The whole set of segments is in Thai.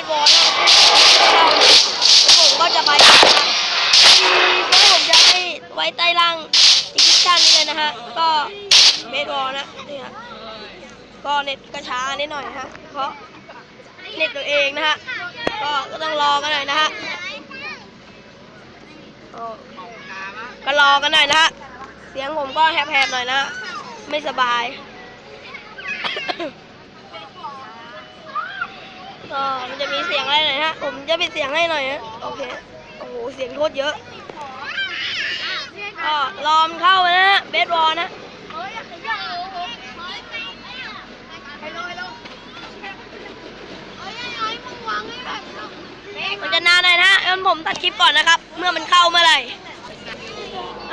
สบอลนะผมก็จะไปนะที่ผมจะให้ไว้ใต้ล่างดิจิชันนี่เลยนะฮะ ก็เบสบอลนะนี่ฮะก็เน็ตกระช้านิดหน่อยนะฮะ เพราะเน็ตตัวเองนะฮะ ก็ก็ต้องรอกันหน่อยนะฮะโอ้ก็รอกันหน่อยนะฮะ เสียงผมก็แหบๆหน่อยนะฮะไม่สบาย ก็มันจะมีเสียงอะไรหน่อยฮะ ผมจะปิดเสียงให้หน่อยนะโอเคโอ้โหเสียงโคตรเยอะก็รอมเข้านะฮะเบสบอลนะมันจะนานหน่อยนะฮะงั้นผมตัดคลิปก่อนนะครับ เมื่อมันเข้าเมื่อไหร่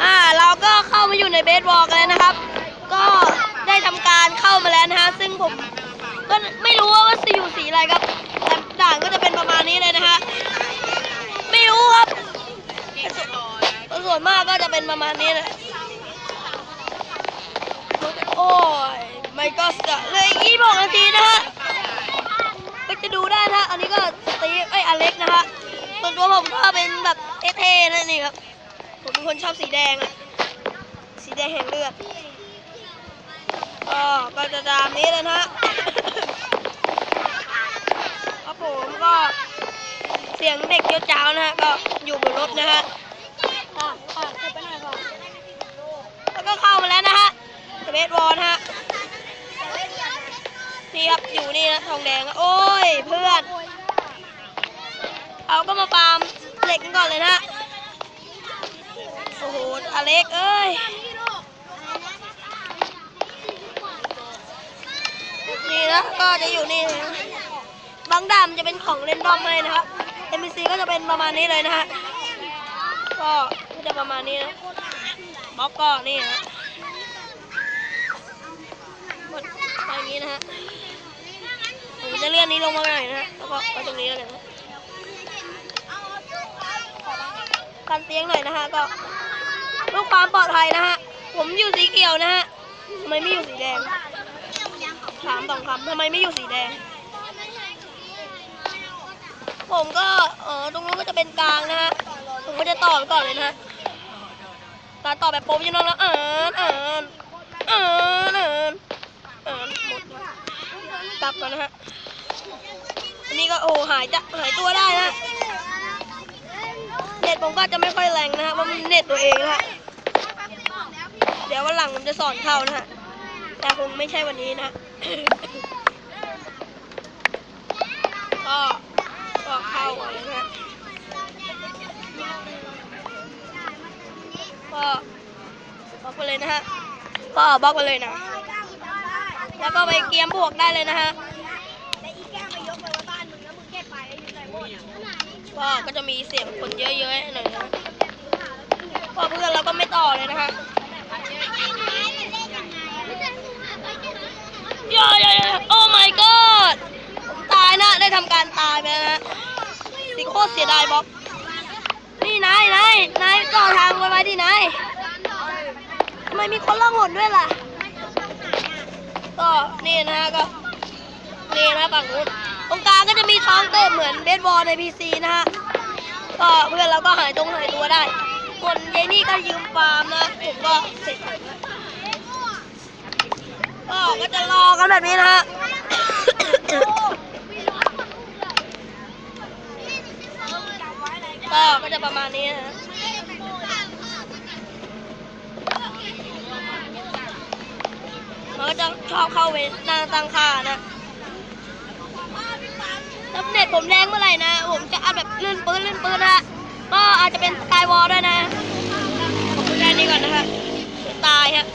อ่าเราก็เข้ามาอยู่ในเบสบอลกันแล้วนะครับ ก็ได้ทำการเข้ามาแล้วนะฮะซึ่งผมก็ไม่รู้ว่าว่าสีอยู่สีอะไรครับ ต่านก็จะเป็นประมาณนี้เลยนะฮะไม่รู้ครับส่วนมากก็จะเป็นประมาณนี้แหละโอ้ยไม่ก็สะเลยยี่บหกนาทีนะฮะก็จะดูได้นะฮะอันนี้ก็สตีฟไออเล็กนะฮะส่วนตัวผมก็เป็นแบบเท่ๆนะนี่ครับผมเป็นคนชอบสีแดงอะสีแดงแห่งเลือดก็ก็จะตามนี้เลยนะฮะ ครับผมก็ เสียงเด็กเจ้าจ้าวนะฮะก็อยู่บนรถนะฮะแล้วก็เข้ามาแล้วนะฮะเบสบอลฮะนี่ครับอยู่นี่นะทองแดงโอ้ยเพื่อน เอาก็มาปามเหล็กกันก่อนเลยนะฮะโอ้โหอเล็กเอ้ยนี่นะก็จะอยู่นี่นะบางดามจะเป็นของเล่นดอมให้นะครับ MBC ก็จะเป็นประมาณนี้เลยนะฮะ ก็จะประมาณนี้นะบล็อกก็นี่นะหมดไปอย่างนี้นะฮะ ผมจะเลื่อนนี้ลงมาหน่อยนะฮะ แล้วก็ไปตรงนี้แล้วกันนะกันเตียงหน่อยนะฮะ ก็เพื่อความปลอดภัยนะฮะ ผมอยู่สีเขียวนะฮะทำไมไม่อยู่สีแดง ถามสองคำทำไมไม่อยู่สีแดง ผมก็เออตรงนู้นก็จะเป็นกลางนะฮะผมก็จะต่อไปก่อนเลยนะฮะการต่อแบบโป๊บยังน้องแล้วเออเออเออเออเออหมดกลับก่อนนะฮะอันนี้ก็โอ้หายจะหายตัวได้นะเน็ตผมก็จะไม่ค่อยแรงนะฮะว่ามันเน็ตตัวเองนะฮะเดี๋ยววันหลังผมจะสอนเข้านะฮะแต่คงไม่ใช่วันนี้นะก็ ก็เข้าไว้นะฮะก็บล็อกไปเลยนะฮะก็บล็อกไปเลยนะ แล้วก็ไปเกียมบวกได้เลยนะฮะก็ก็จะมีเสียงคนเยอะๆหน่อยนะเพอเพื่อนเราก็ไม่ต่อเลยนะฮะย่าย่าย่าโอ้ my god ผมตายนะ ได้ทำการตายไปนะสิโคตรเสียดายบล็อกนี่นายนายนายต่อทางไว้ไว้ดินายทำไมมีคนล่องหนด้วยล่ะ ก็นี่นะก็นี่นะฝั่งนู้นตรงกลางก็จะมีท้องเติมเหมือนเบสบอลในพีซีนะฮะก็เพื่อนเราก็หายตรงหายตัวได้ส่วนยายนี่ก็ยืมฟาร์มนะผมก็เสร็จก็ก็จะรอกันแบบนี้นะฮะ ก็ก็จะประมาณนี้นะมันก็จะชอบเข้าไปหน้าตั้งค่านะแล้วเน็ตผมแรงเมื่อไหร่นะ ผมจะอัดแบบลื่นปื้นลื่นปื้นนะฮะก็อาจจะเป็นสกายวอลด้วยนะผมดูแค่นี้ก่อนนะฮะตายฮะ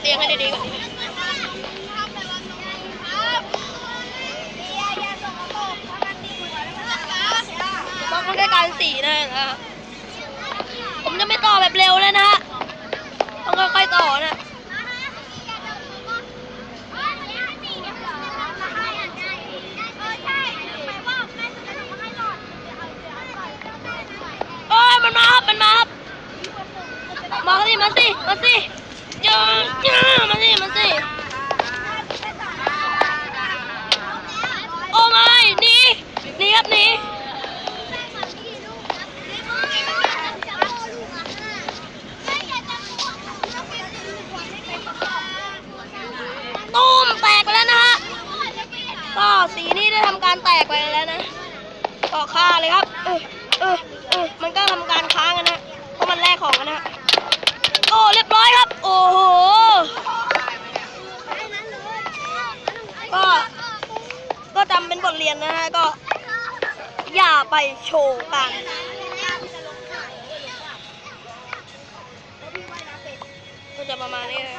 เตียงให้ดีๆก่อน ต้องต้องได้การสีนะผมจะไม่ต่อแบบเร็วเลยนะฮะต้องค่อยๆต่อนะโอ้ยมันมาครับมันมาครับมาสิมาสิมาสิย่าย่ามาสิมาสิ โอ้ไม่ หนี่ครับหนี่ตูมแตกไปแล้วนะฮะ ก็สีนี้ได้ทำการแตกไปแล้วนะก็ฆ่าเลยครับเออเออเออมันก็ทำการค้างกันนะเพราะมันแลกของกันนะโอ้เรียบร้อยครับ โอ้โหก็ก็จำเป็นบทเรียนนะฮะก็ อย่าไปโชว์กันก็จะประมาณนี้นะ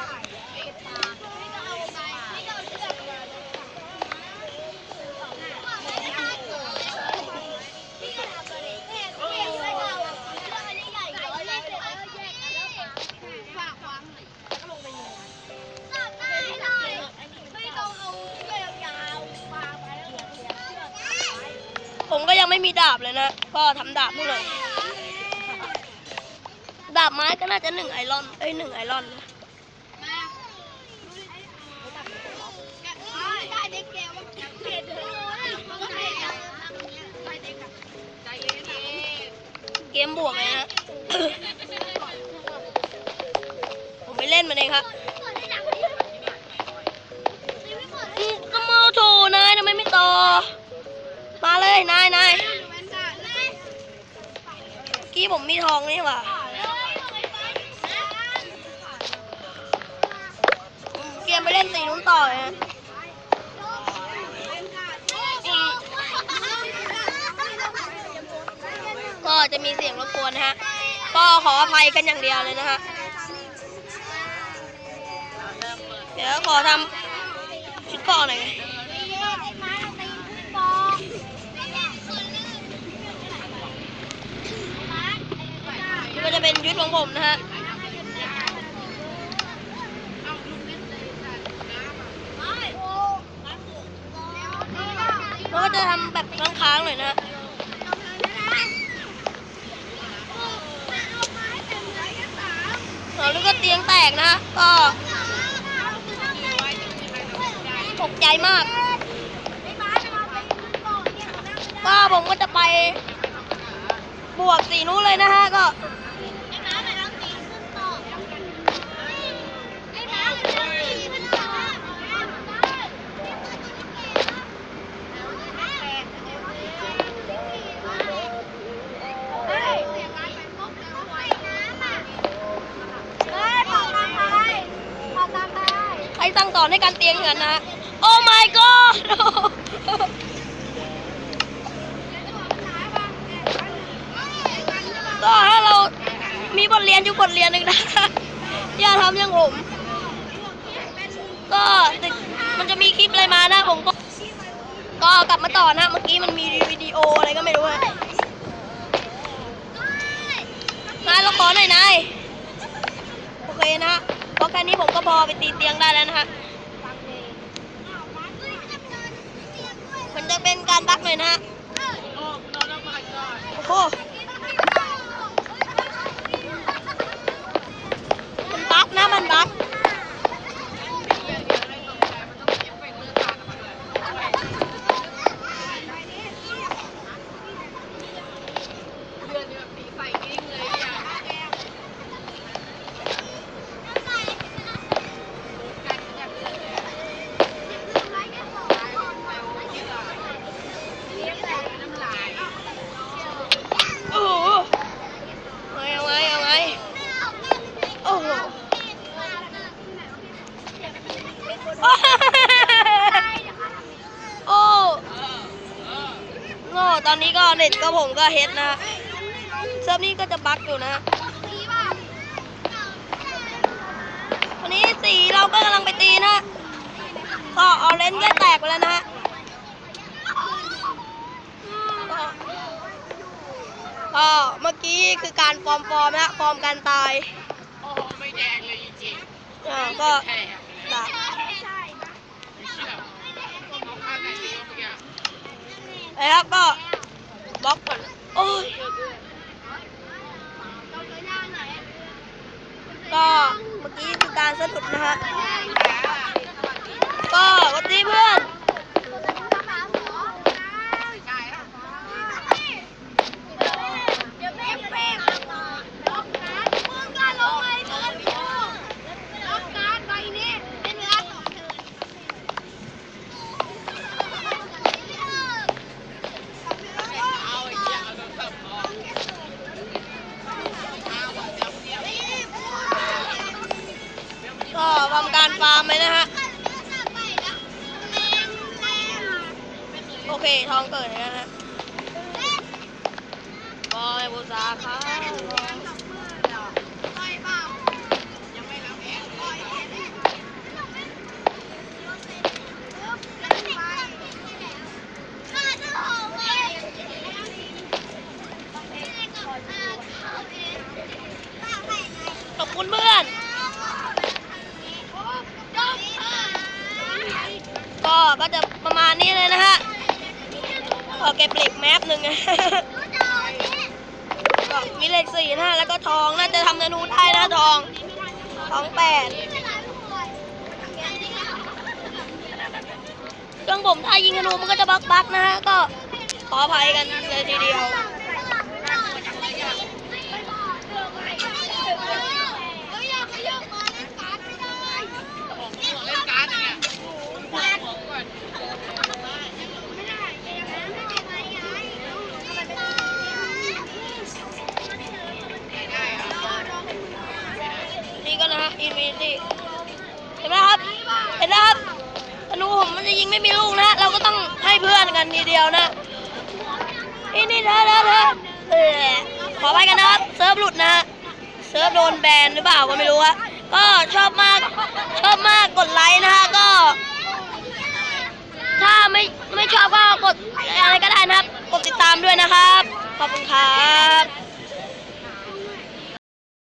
ผมก็ยังไม่มีดาบเลยนะ ก็ทำดาบให้หน่อย ดาบไม้ก็น่าจะหนึ่งไอรอน เอ้ยหนึ่งไอรอนนะเกมบวกเลยนะผมไม่เล่นมันเองครับอืมก็มาโถนายทำไมไม่ต่อ นายนายกี้ผมมีทองนี่หว่าเกมไปเล่นสีนู้นต่อเลยนะก็จะมีเสียงรบกวนนะฮะ ก็ขออภัยกันอย่างเดียวเลยนะฮะ เดี๋ยวขอทำชุดเก่อนหน่อย ก็จะเป็นยุทธของผมนะฮะแล้วก็จะทำแบบค้างๆหน่อยนะฮะแล้วก็เตียงแตกนะฮะก็ตกใจมาก ก็ผมก็จะไปบวกสีนู้นเลยนะฮะก็ ใครสั่งสอในการเตียงเงินนะโอ้ my god ก็ถ้าเรามีบทเรียนอยู่บทเรียนหนึ่งนะ อย่าทำอย่างผม ก็มันจะมีคลิปอะไรมานะผมก็ก็กลับมาต่อนะ เมื่อกี้มันมีวิดีโออะไรก็ไม่รู้อะนายเราขอหน่อยนาย โอเคนะฮะเพราะ แค่นี้ผมก็พอไปตีเตียงได้แล้วนะฮะมันจะเป็นการบักหน่อยนะฮะโอ้โหมันบักนะมันบัก เน็ตก็ผมก็เฮดนะฮะเซิร์ฟนี้ก็จะบั๊กอยู่นะฮะวันนี้สีเราก็กำลังไปตีนะก็ออเรนจ์ก็แตกไปแล้วนะฮะก็ก็เมื่อกี้คือการฟอร์มฟอร์มนะฟอร์มการตายโอ้โหไม่แดงเลยจริงอ่าก็ๆแค่อะตายไม่เชื่อเอาข้างไหนดีวะเมื่อกี้นะครั บล็อกก่อน โอ้ยก็เมื่อกี้คือการสะดุดนะฮะ ก็วันนี้เพื่อ คุณเพื่อน ก็ก็จะประมาณนี้เลยนะฮะเอเก็บเหล็กแมปหนึ่งก็มีเหล็กสี่นะฮะแล้วก็ทองน่าจะทำธนูได้นะทองทองแปดเครื่องผมถ้ายิงธนูมันก็จะบักบักๆนะฮะก็ขออภัยกันเลยทีเดียว เล่นการ์ดอย่างเงี้ยบอกก่อน นี่ก็นะฮะอินฟินิตี้เห็นไหมครับ เห็นไหมครับธนูผมมันจะยิงไม่มีลูกนะ เราก็ต้องให้เพื่อน กันทีเดียวนะอีนี่เธอเธอเธอเออขอไปกันนะครับเซิร์ฟหลุดนะฮะเซิร์ฟโดนแบนหรือเปล่าก็ไม่รู้อะก็ชอบมากชอบมากกดไลค์นะฮะก็ ถ้าไม่ไม่ชอบก็กดอะไรก็ได้นะครับ กดติดตามด้วยนะครับ ขอบคุณครับ